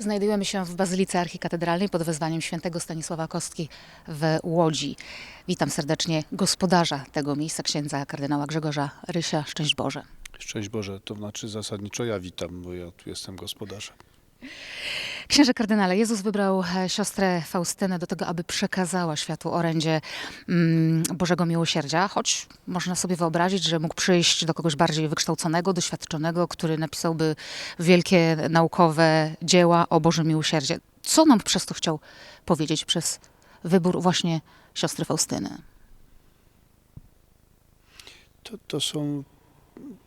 Znajdujemy się w Bazylice Archikatedralnej pod wezwaniem świętego Stanisława Kostki w Łodzi. Witam serdecznie gospodarza tego miejsca, księdza kardynała Grzegorza Rysia. Szczęść Boże. Szczęść Boże, to znaczy zasadniczo ja witam, bo ja tu jestem gospodarzem. Księże kardynale, Jezus wybrał e, siostrę Faustynę do tego, aby przekazała światu orędzie mm, Bożego Miłosierdzia, choć można sobie wyobrazić, że mógł przyjść do kogoś bardziej wykształconego, doświadczonego, który napisałby wielkie naukowe dzieła o Bożym Miłosierdzie. Co nam przez to chciał powiedzieć, przez wybór właśnie siostry Faustyny? To, to są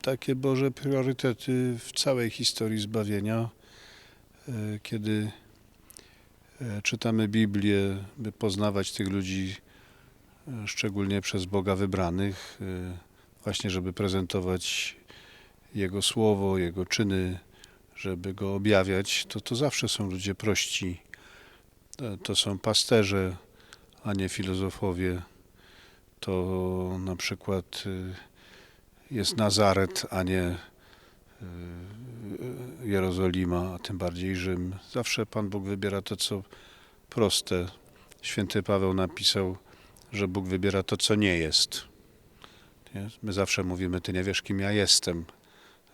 takie Boże priorytety w całej historii zbawienia, kiedy e, czytamy Biblię, by poznawać tych ludzi, e, szczególnie przez Boga wybranych, e, właśnie żeby prezentować Jego słowo, Jego czyny, żeby Go objawiać, to to zawsze są ludzie prości. To, są pasterze, a nie filozofowie. To na przykład jest Nazaret, a nie Jerozolima, a tym bardziej Rzym. Zawsze Pan Bóg wybiera to, co proste. Święty Paweł napisał, że Bóg wybiera to, co nie jest. My zawsze mówimy, ty nie wiesz, kim ja jestem,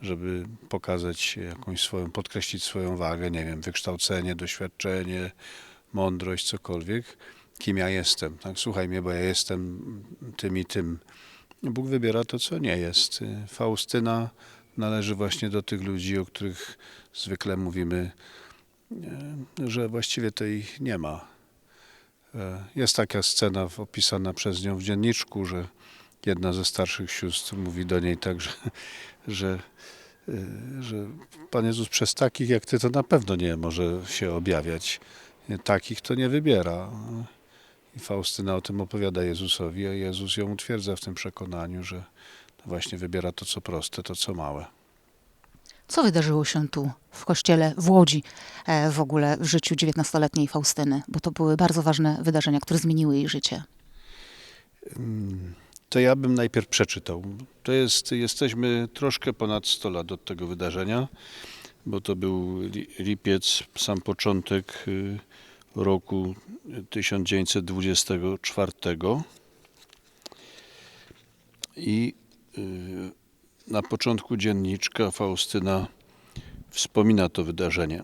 żeby pokazać jakąś swoją, podkreślić swoją wagę, nie wiem, wykształcenie, doświadczenie, mądrość, cokolwiek, kim ja jestem. Tak? Słuchaj mnie, bo ja jestem tym i tym. Bóg wybiera to, co nie jest. Faustyna należy właśnie do tych ludzi, o których zwykle mówimy, e, że właściwie to ich nie ma. E, Jest taka scena opisana przez nią w dzienniczku, że jedna ze starszych sióstr mówi do niej tak, że, że, e, że Pan Jezus przez takich jak ty to na pewno nie może się objawiać. Takich to nie wybiera. I Faustyna o tym opowiada Jezusowi, a Jezus ją utwierdza w tym przekonaniu, że właśnie wybiera to, co proste, to, co małe. Co wydarzyło się tu w kościele w Łodzi e, w ogóle w życiu XIX-letniej Faustyny? Bo to były bardzo ważne wydarzenia, które zmieniły jej życie. To ja bym najpierw przeczytał. To jest, jesteśmy troszkę ponad 100 lat od tego wydarzenia, bo to był li- lipiec, sam początek y, roku 1924 i na początku dzienniczka Faustyna wspomina to wydarzenie.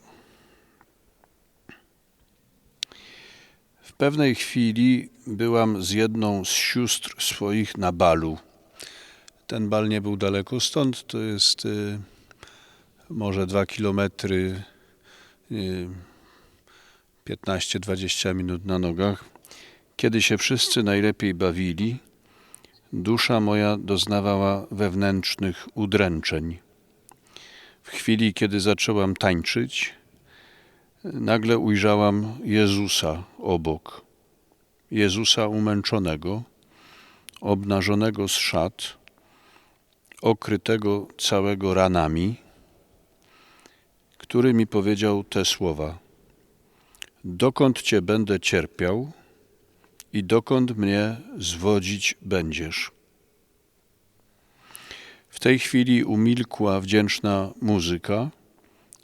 W pewnej chwili byłam z jedną z sióstr swoich na balu. Ten bal nie był daleko stąd, to jest y, może dwa kilometry, y, 15-20 minut na nogach. Kiedy się wszyscy najlepiej bawili, dusza moja doznawała wewnętrznych udręczeń. W chwili, kiedy zaczęłam tańczyć, nagle ujrzałam Jezusa obok. Jezusa umęczonego, obnażonego z szat, okrytego całego ranami, który mi powiedział te słowa: Dokąd cię będę cierpiał i dokąd mnie zwodzić będziesz? W tej chwili umilkła wdzięczna muzyka.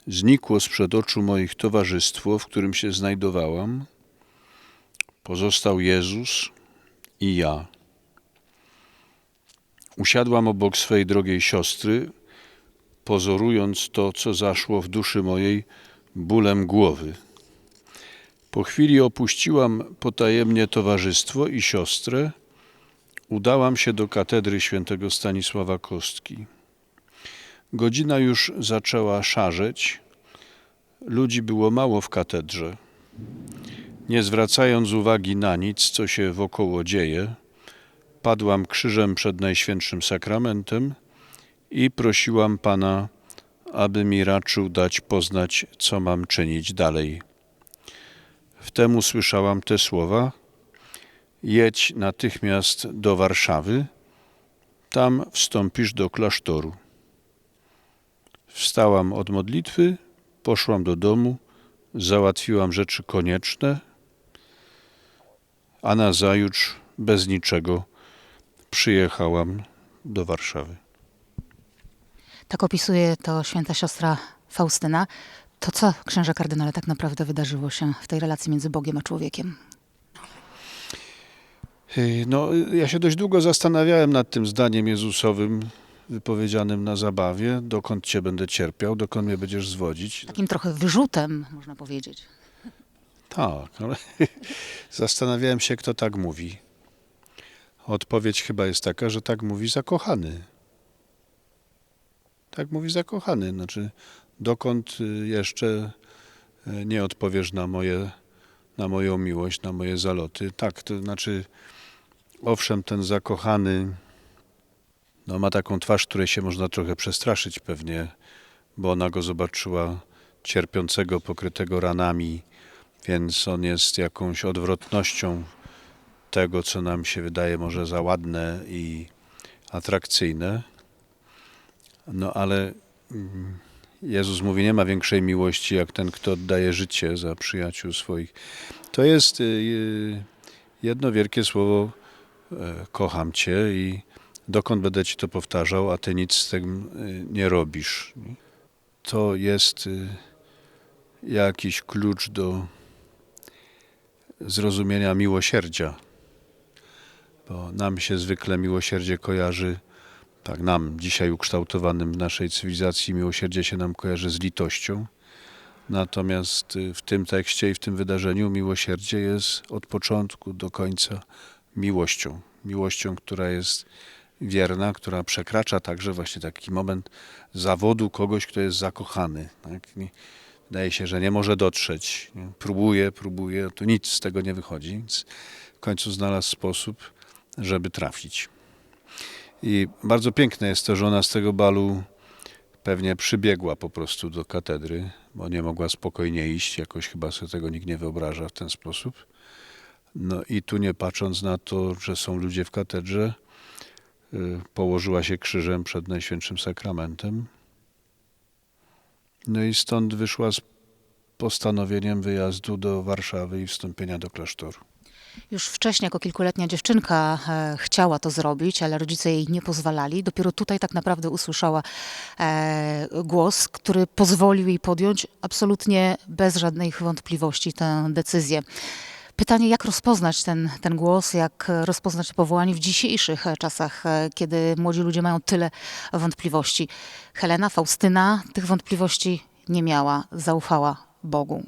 Znikło sprzed oczu moich towarzystwo, w którym się znajdowałam. Pozostał Jezus i ja. Usiadłam obok swej drogiej siostry, pozorując to, co zaszło w duszy mojej bólem głowy. Po chwili opuściłam potajemnie towarzystwo i siostrę. Udałam się do katedry świętego Stanisława Kostki. Godzina już zaczęła szarzeć. Ludzi było mało w katedrze. Nie zwracając uwagi na nic, co się wokoło dzieje, padłam krzyżem przed Najświętszym Sakramentem i prosiłam Pana, aby mi raczył dać poznać, co mam czynić dalej. Wtem usłyszałam te słowa: Jedź natychmiast do Warszawy, tam wstąpisz do klasztoru. Wstałam od modlitwy, poszłam do domu, załatwiłam rzeczy konieczne, a nazajutrz bez niczego przyjechałam do Warszawy. Tak opisuje to święta siostra Faustyna. To co, księże kardynale, tak naprawdę wydarzyło się w tej relacji między Bogiem a człowiekiem? Y, No, ja się dość długo zastanawiałem nad tym zdaniem Jezusowym wypowiedzianym na zabawie, dokąd cię będę cierpiał, dokąd mnie będziesz zwodzić. Takim trochę wyrzutem, można powiedzieć. Tak, ale zastanawiałem się, kto tak mówi. Odpowiedź chyba jest taka, że tak mówi zakochany. Tak mówi zakochany. Znaczy, dokąd y, jeszcze y, nie odpowiesz na moje, na moją miłość, na moje zaloty. Tak, to znaczy, owszem, ten zakochany no, ma taką twarz, której się można trochę przestraszyć pewnie, bo ona go zobaczyła cierpiącego, pokrytego ranami, więc on jest jakąś odwrotnością tego, co nam się wydaje może za ładne i atrakcyjne. No ale mm, Jezus mówi, nie ma większej miłości jak ten, kto oddaje życie za przyjaciół swoich. To jest y, y, jedno wielkie słowo e, kocham cię i dokąd będę ci to powtarzał, a ty nic z tym y, nie robisz. To jest jakiś klucz do zrozumienia miłosierdzia. Bo nam się zwykle miłosierdzie kojarzy, tak nam dzisiaj ukształtowanym w naszej cywilizacji, miłosierdzie się nam kojarzy z litością. Natomiast y, w tym tekście i w tym wydarzeniu miłosierdzie jest od początku do końca miłością. Miłością, która jest wierna, która przekracza także właśnie taki moment zawodu kogoś, kto jest zakochany. Tak? Wydaje się, że nie może dotrzeć. Nie? Próbuje, próbuje, to nic z tego nie wychodzi, więc w końcu znalazł sposób, żeby trafić. I bardzo piękne jest to, że ona z tego balu pewnie przybiegła po prostu do katedry, bo nie mogła spokojnie iść, jakoś chyba sobie tego nikt nie wyobraża w ten sposób. No i tu nie patrząc na to, że są ludzie w katedrze, y, położyła się krzyżem przed Najświętszym Sakramentem. No i stąd wyszła z postanowieniem wyjazdu do Warszawy i wstąpienia do klasztoru. Już wcześniej, jako kilkuletnia dziewczynka, e, chciała to zrobić, ale rodzice jej nie pozwalali. Dopiero tutaj tak naprawdę usłyszała e, głos, który pozwolił jej podjąć absolutnie bez żadnych wątpliwości tę decyzję. Pytanie, jak rozpoznać ten, ten głos, jak rozpoznać powołanie w dzisiejszych e, czasach, e, kiedy młodzi ludzie mają tyle wątpliwości. Helena, Faustyna tych wątpliwości nie miała, zaufała Bogu.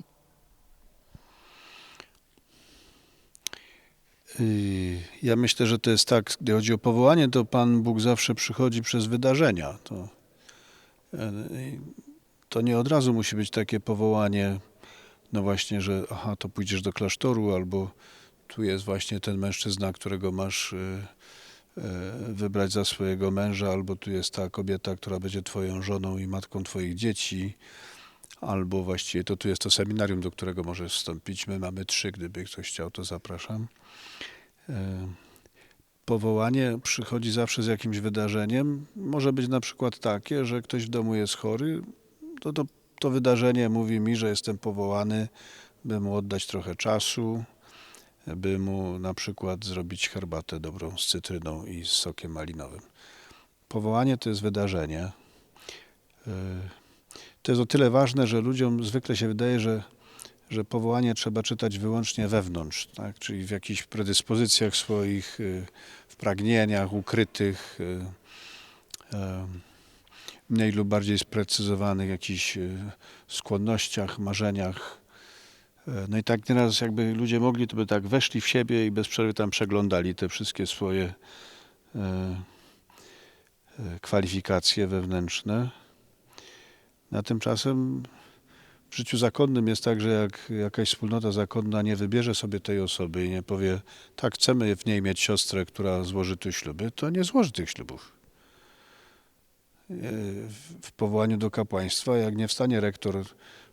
Ja myślę, że to jest tak, gdy chodzi o powołanie, to Pan Bóg zawsze przychodzi przez wydarzenia. To, e, to nie od razu musi być takie powołanie, no właśnie, że aha, to pójdziesz do klasztoru, albo tu jest właśnie ten mężczyzna, którego masz e, e, wybrać za swojego męża, albo tu jest ta kobieta, która będzie twoją żoną i matką twoich dzieci, albo właściwie to tu jest to seminarium, do którego możesz wstąpić. My mamy trzy, gdyby ktoś chciał, to zapraszam. E, Powołanie przychodzi zawsze z jakimś wydarzeniem. Może być na przykład takie, że ktoś w domu jest chory, to, to, to wydarzenie mówi mi, że jestem powołany, by mu oddać trochę czasu, by mu na przykład zrobić herbatę dobrą z cytryną i z sokiem malinowym. Powołanie to jest wydarzenie. To jest o tyle ważne, że ludziom zwykle się wydaje, że że powołanie trzeba czytać wyłącznie wewnątrz, tak? czyli w jakichś predyspozycjach swoich, y, w pragnieniach ukrytych, y, e, mniej lub bardziej sprecyzowanych jakichś y, skłonnościach, marzeniach. No i tak nieraz jakby ludzie mogli, to by tak weszli w siebie i bez przerwy tam przeglądali te wszystkie swoje kwalifikacje wewnętrzne. Na tymczasem w życiu zakonnym jest tak, że jak jakaś wspólnota zakonna nie wybierze sobie tej osoby i nie powie, tak, chcemy w niej mieć siostrę, która złoży tu śluby, to nie złoży tych ślubów. E, w- W powołaniu do kapłaństwa, jak nie wstanie rektor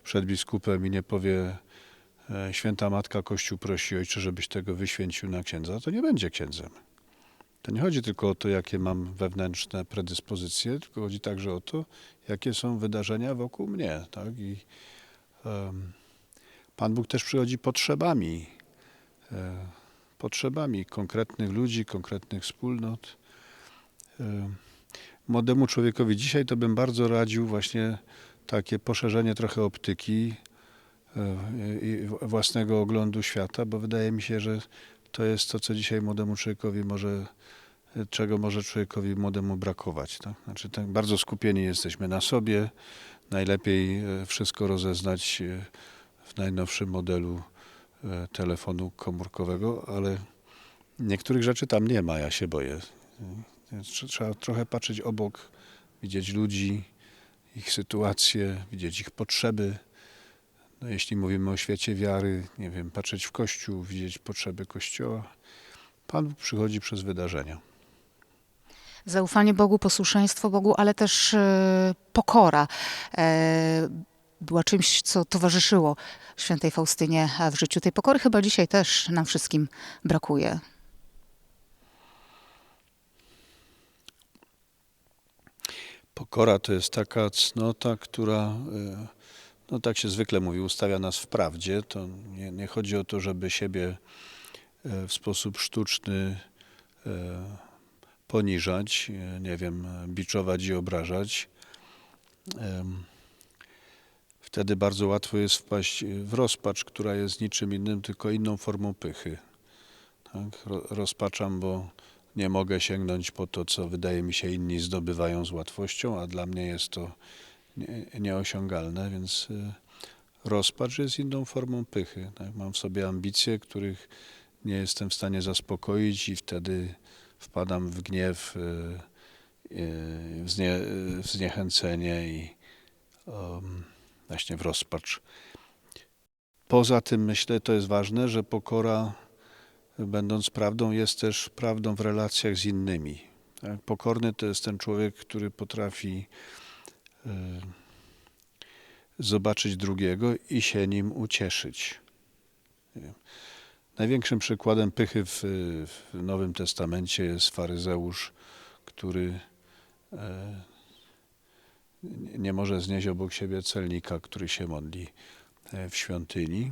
przed biskupem i nie powie, e, święta matka Kościół prosi ojcze, żebyś tego wyświęcił na księdza, to nie będzie księdzem. To nie chodzi tylko o to, jakie mam wewnętrzne predyspozycje, tylko chodzi także o to, jakie są wydarzenia wokół mnie. Tak? I em, Pan Bóg też przychodzi potrzebami, e, potrzebami konkretnych ludzi, konkretnych wspólnot. E, Młodemu człowiekowi dzisiaj to bym bardzo radził właśnie takie poszerzenie trochę optyki e, i własnego oglądu świata, bo wydaje mi się, że to jest to, co dzisiaj młodemu człowiekowi może, czego może człowiekowi młodemu brakować. Tak? Znaczy, tak bardzo skupieni jesteśmy na sobie. Najlepiej e, wszystko rozeznać e, w najnowszym modelu e, telefonu komórkowego, ale niektórych rzeczy tam nie ma, ja się boję. Trzeba trochę patrzeć obok, widzieć ludzi, ich sytuacje, widzieć ich potrzeby. No, jeśli mówimy o świecie wiary, nie wiem, patrzeć w Kościół, widzieć potrzeby Kościoła. Pan Bóg przychodzi przez wydarzenia. Zaufanie Bogu, posłuszeństwo Bogu, ale też e, pokora e, była czymś, co towarzyszyło świętej Faustynie w życiu. Tej pokory chyba dzisiaj też nam wszystkim brakuje. Pokora to jest taka cnota, która, e, no tak się zwykle mówi, ustawia nas w prawdzie. To nie, nie chodzi o to, żeby siebie e, w sposób sztuczny e, poniżać, e, nie wiem, biczować i obrażać. Wtedy bardzo łatwo jest wpaść w rozpacz, która jest niczym innym, tylko inną formą pychy. Tak? Ro- Rozpaczam, bo nie mogę sięgnąć po to, co wydaje mi się inni zdobywają z łatwością, a dla mnie jest to nie, nieosiągalne, więc y, rozpacz jest inną formą pychy. Tak? Mam w sobie ambicje, których nie jestem w stanie zaspokoić i wtedy wpadam w gniew, y, y, w, znie, w zniechęcenie i um, właśnie w rozpacz. Poza tym myślę, to jest ważne, że pokora będąc prawdą, jest też prawdą w relacjach z innymi. Tak? Pokorny to jest ten człowiek, który potrafi zobaczyć drugiego i się nim ucieszyć. Największym przykładem pychy w, w Nowym Testamencie jest faryzeusz, który e, nie- może znieść obok siebie celnika, który się modli e, w świątyni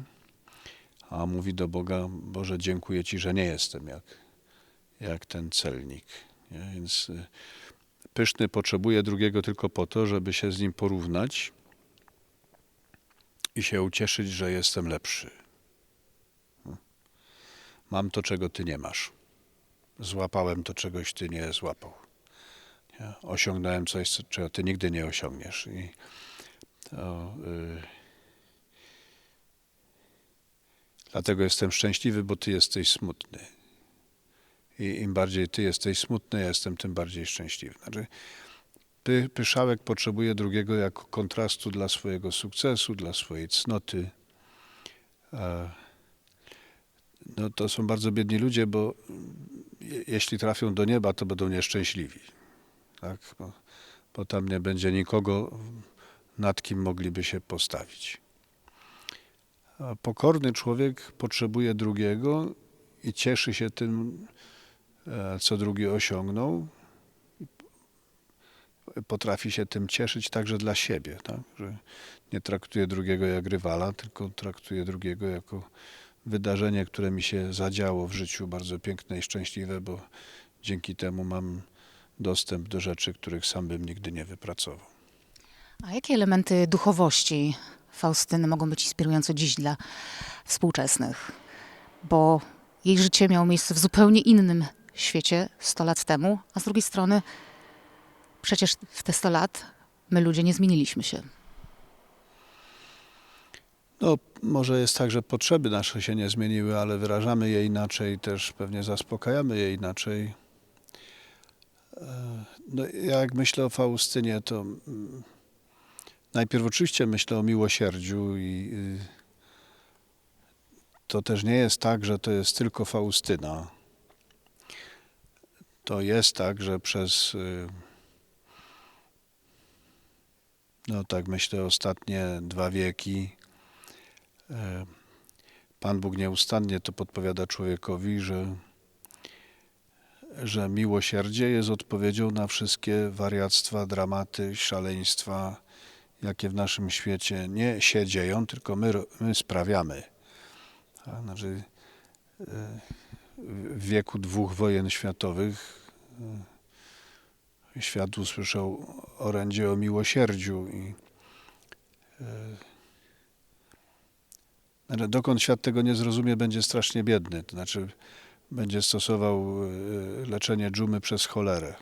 a mówi do Boga, Boże, dziękuję Ci, że nie jestem jak, jak ten celnik. Więc y, pyszny potrzebuje drugiego tylko po to, żeby się z nim porównać i się ucieszyć, że jestem lepszy. Mam to, czego Ty nie masz. Złapałem to, czegoś Ty nie złapał. Osiągnąłem coś, co- czego Ty nigdy nie osiągniesz. I to, y, Dlatego jestem szczęśliwy, bo ty jesteś smutny. I im bardziej ty jesteś smutny, ja jestem tym bardziej szczęśliwy. Znaczy, py, pyszałek potrzebuje drugiego jako kontrastu dla swojego sukcesu, dla swojej cnoty. E, No, to są bardzo biedni ludzie, bo je- jeśli trafią do nieba, to będą nieszczęśliwi. Tak? Bo, bo tam nie będzie nikogo, nad kim mogliby się postawić. A pokorny człowiek potrzebuje drugiego i cieszy się tym, co drugi osiągnął. Potrafi się tym cieszyć także dla siebie, tak? że nie traktuje drugiego jak rywala, tylko traktuje drugiego jako wydarzenie, które mi się zadziało w życiu, bardzo piękne i szczęśliwe, bo dzięki temu mam dostęp do rzeczy, których sam bym nigdy nie wypracował. A jakie elementy duchowości Faustyny mogą być inspirujące dziś dla współczesnych? Bo jej życie miało miejsce w zupełnie innym świecie 100 lat temu, a z drugiej strony przecież w te 100 lat my ludzie nie zmieniliśmy się. No, może jest tak, że potrzeby nasze się nie zmieniły, ale wyrażamy je inaczej, też pewnie zaspokajamy je inaczej. E, No, ja jak myślę o Faustynie, to mm, najpierw oczywiście myślę o miłosierdziu i y, to też nie jest tak, że to jest tylko Faustyna. To jest tak, że przez y, no tak myślę ostatnie dwa wieki E, Pan Bóg nieustannie to podpowiada człowiekowi, że, że miłosierdzie jest odpowiedzią na wszystkie wariactwa, dramaty, szaleństwa, jakie w naszym świecie nie się dzieją, tylko my, my sprawiamy. Znaczy, e, w wieku dwóch wojen światowych świat usłyszał orędzie o miłosierdziu i Ale dokąd świat tego nie zrozumie, będzie strasznie biedny. To znaczy, będzie stosował e, leczenie dżumy przez cholerę.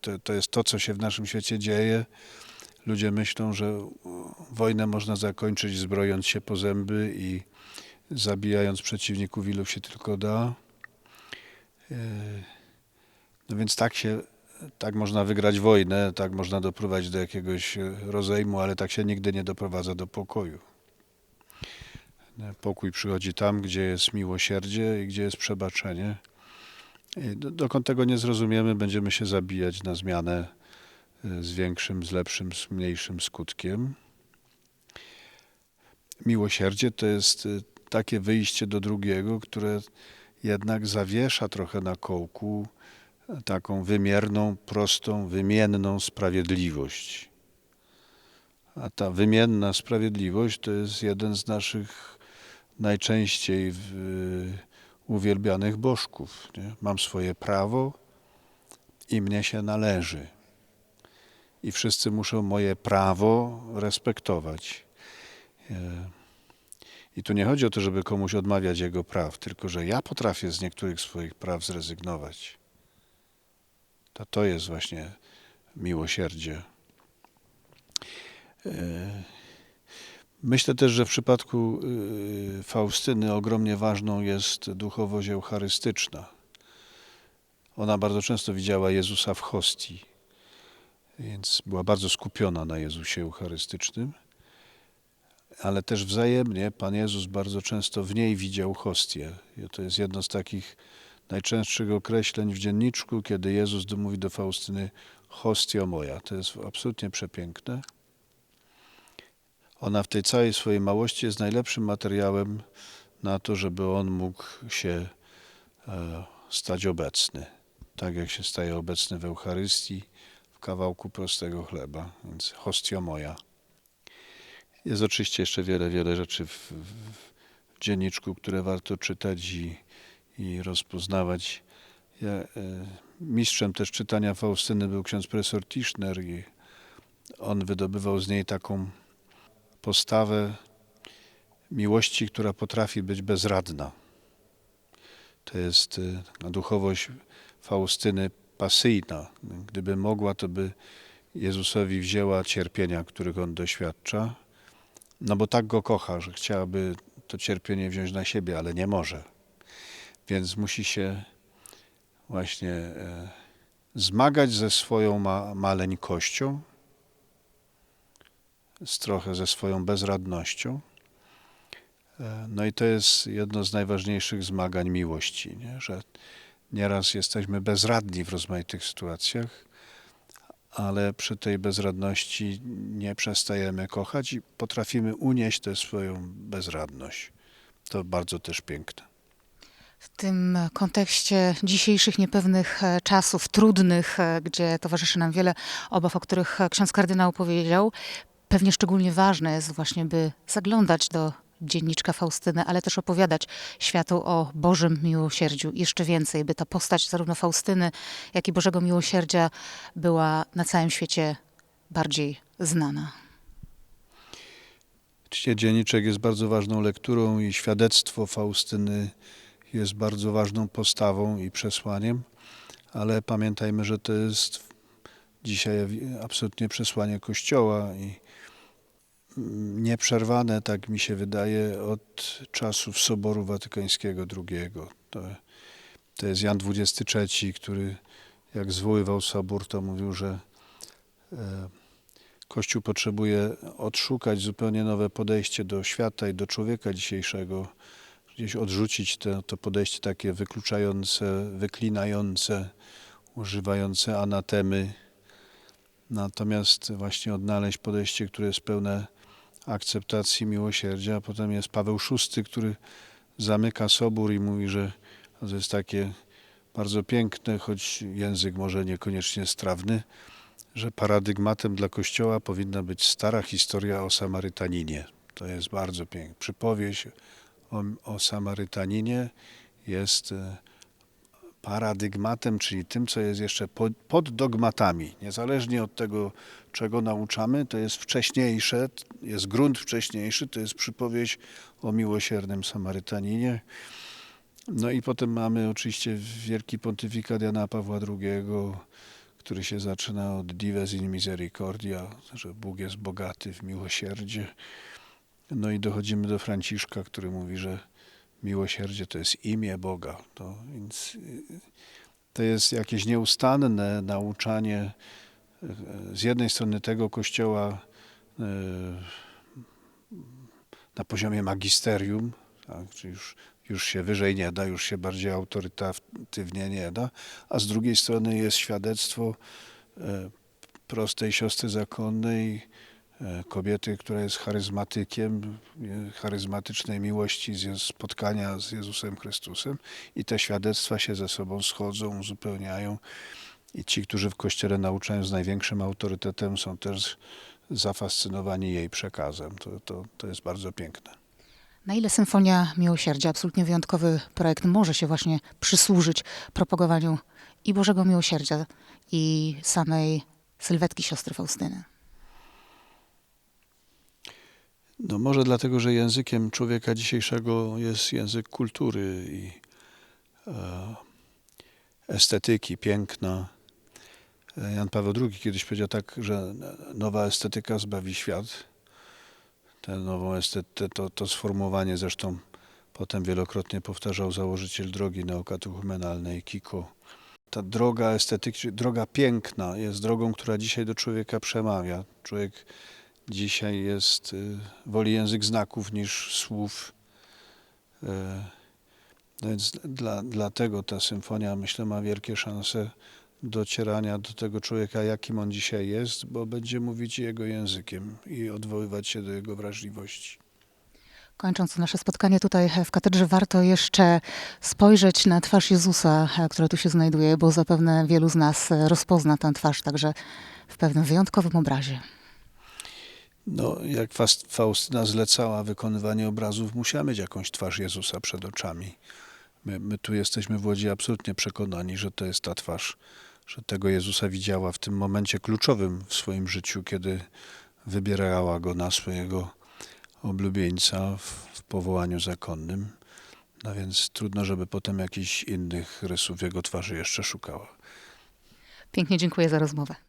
To, to jest to, co się w naszym świecie dzieje. Ludzie myślą, że wojnę można zakończyć zbrojąc się po zęby i zabijając przeciwników, ilu się tylko da. No więc tak się, tak można wygrać wojnę, tak można doprowadzić do jakiegoś e, rozejmu, ale tak się nigdy nie doprowadza do pokoju. E, Pokój przychodzi tam, gdzie jest miłosierdzie i gdzie jest przebaczenie. I do- dokąd tego nie zrozumiemy, będziemy się zabijać na zmianę e, z większym, z lepszym, z mniejszym skutkiem. Miłosierdzie to jest takie wyjście do drugiego, które jednak zawiesza trochę na kołku taką wymierną, prostą, wymienną sprawiedliwość. A ta wymienna sprawiedliwość to jest jeden z naszych najczęściej w, uwielbianych bożków. Nie? Mam swoje prawo i mnie się należy. I wszyscy muszą moje prawo respektować. E, I tu nie chodzi o to, żeby komuś odmawiać jego praw, tylko że ja potrafię z niektórych swoich praw zrezygnować. To, to jest właśnie miłosierdzie. E, Myślę też, że w przypadku y, Faustyny ogromnie ważną jest duchowość eucharystyczna. Ona bardzo często widziała Jezusa w hostii, więc była bardzo skupiona na Jezusie Eucharystycznym, ale też wzajemnie Pan Jezus bardzo często w niej widział hostię. To jest jedno z takich najczęstszych określeń w dzienniczku, kiedy Jezus mówi do Faustyny hostia moja. To jest absolutnie przepiękne. Ona w tej całej swojej małości jest najlepszym materiałem na to, żeby on mógł się e, stać obecny. Tak jak się staje obecny w Eucharystii, w kawałku prostego chleba. Więc hostia moja. Jest oczywiście jeszcze wiele, wiele rzeczy w, w, w dzienniczku, które warto czytać i, i rozpoznawać. Ja, e, mistrzem też czytania Faustyny był ksiądz profesor Tischner i on wydobywał z niej taką postawę miłości, która potrafi być bezradna. To jest y, duchowość Faustyny pasyjna. Gdyby mogła, to by Jezusowi wzięła cierpienia, których on doświadcza, no bo tak go kocha, że chciałaby to cierpienie wziąć na siebie, ale nie może. Więc musi się właśnie e, zmagać ze swoją ma maleńkością, z trochę ze swoją bezradnością. E, No i to jest jedno z najważniejszych zmagań miłości, nie? że nieraz jesteśmy bezradni w rozmaitych sytuacjach, ale przy tej bezradności nie przestajemy kochać i potrafimy unieść tę swoją bezradność. To bardzo też piękne. W tym kontekście dzisiejszych niepewnych e, czasów, trudnych, e, gdzie towarzyszy nam wiele obaw, o których e, ksiądz kardynał powiedział, pewnie szczególnie ważne jest właśnie, by zaglądać do dzienniczka Faustyny, ale też opowiadać światu o Bożym miłosierdziu. Jeszcze więcej, by ta postać zarówno Faustyny, jak i Bożego Miłosierdzia była na całym świecie bardziej znana. Oczywiście dzienniczek jest bardzo ważną lekturą i świadectwo Faustyny jest bardzo ważną postawą i przesłaniem, ale pamiętajmy, że to jest dzisiaj absolutnie przesłanie Kościoła i nieprzerwane, tak mi się wydaje, od czasów Soboru Watykańskiego II. To, to jest Jan XXIII, który jak zwoływał Sobór, to mówił, że e, Kościół potrzebuje odszukać zupełnie nowe podejście do świata i do człowieka dzisiejszego, gdzieś odrzucić to, to podejście takie wykluczające, wyklinające, używające anatemy, natomiast właśnie odnaleźć podejście, które jest pełne akceptacji, miłosierdzia. Potem jest Paweł VI, który zamyka sobór i mówi, że to jest takie bardzo piękne, choć język może niekoniecznie strawny, że paradygmatem dla Kościoła powinna być stara historia o Samarytaninie. To jest bardzo piękne. Przypowieść o, o Samarytaninie jest e, paradygmatem, czyli tym, co jest jeszcze pod, pod dogmatami. Niezależnie od tego, czego nauczamy, to jest wcześniejsze, jest grunt wcześniejszy, to jest przypowieść o miłosiernym Samarytaninie. No i potem mamy oczywiście wielki pontyfikat Jana Pawła II, który się zaczyna od Dives in Misericordia, że Bóg jest bogaty w miłosierdzie. No i dochodzimy do Franciszka, który mówi, że miłosierdzie to jest imię Boga. To, więc y, to jest jakieś nieustanne nauczanie y, z jednej strony tego kościoła y, na poziomie magisterium, tak, czy już, już się wyżej nie da, już się bardziej autorytatywnie nie da, a z drugiej strony jest świadectwo prostej siostry zakonnej, kobiety, która jest charyzmatykiem, e, charyzmatycznej miłości, spotkania z Jezusem Chrystusem i te świadectwa się ze sobą schodzą, uzupełniają i ci, którzy w Kościele nauczają z największym autorytetem są też zafascynowani jej przekazem. To, to, to jest bardzo piękne. Na ile Symfonia Miłosierdzia, absolutnie wyjątkowy projekt, może się właśnie przysłużyć propagowaniu i Bożego Miłosierdzia, i samej sylwetki siostry Faustyny? No może dlatego, że językiem człowieka dzisiejszego jest język kultury i e, estetyki, piękna. E, Jan Paweł II kiedyś powiedział tak, że nowa estetyka zbawi świat. Tę nową estetę, to, to sformułowanie zresztą potem wielokrotnie powtarzał założyciel drogi neokatechumenalnej Kiko. Ta droga estetyki, droga piękna jest drogą, która dzisiaj do człowieka przemawia. Człowiek dzisiaj jest, y, woli język znaków niż słów. Y, no Więc dla, dlatego ta symfonia, myślę, ma wielkie szanse docierania do tego człowieka, jakim on dzisiaj jest, bo będzie mówić jego językiem i odwoływać się do jego wrażliwości. Kończąc nasze spotkanie tutaj w katedrze, warto jeszcze spojrzeć na twarz Jezusa, która tu się znajduje, bo zapewne wielu z nas e, rozpozna tę twarz także w pewnym wyjątkowym obrazie. No, jak Faustyna zlecała wykonywanie obrazów, musiała mieć jakąś twarz Jezusa przed oczami. My, my tu jesteśmy w Łodzi absolutnie przekonani, że to jest ta twarz, że tego Jezusa widziała w tym momencie kluczowym w swoim życiu, kiedy wybierała go na swojego oblubieńca w, w powołaniu zakonnym. No więc trudno, żeby potem jakichś innych rysów jego twarzy jeszcze szukała. Pięknie dziękuję za rozmowę.